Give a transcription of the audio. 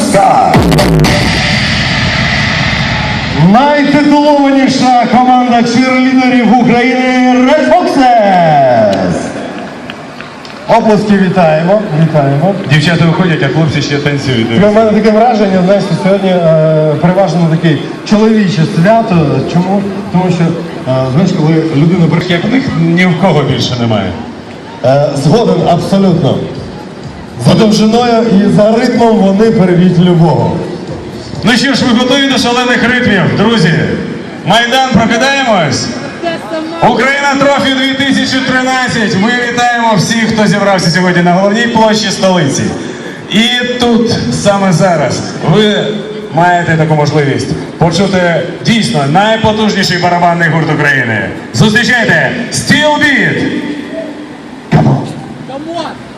Style. Найтитулованіша команда черлідерів України Оплески вітаємо, вітаємо. Дівчата виходять, а хлопці ще танцюють. У мене таке враження, знаєш, що сьогодні е, переважно таке чоловіче свято. Чому? Тому що, е, знаєш, коли людина них ні в кого більше немає. е, згоден абсолютно. За довжиною і за ритмом вони переб'ють любого. Ну що ж, ви готові до шалених ритмів, друзі? Майдан, прокидаємось! Україна Трофі 2013. Ми вітаємо всіх, хто зібрався сьогодні на головній площі столиці. І тут, саме зараз, ви маєте таку можливість почути дійсно найпотужніший барабанний гурт України. Зустрічайте Steel Beat! Come on!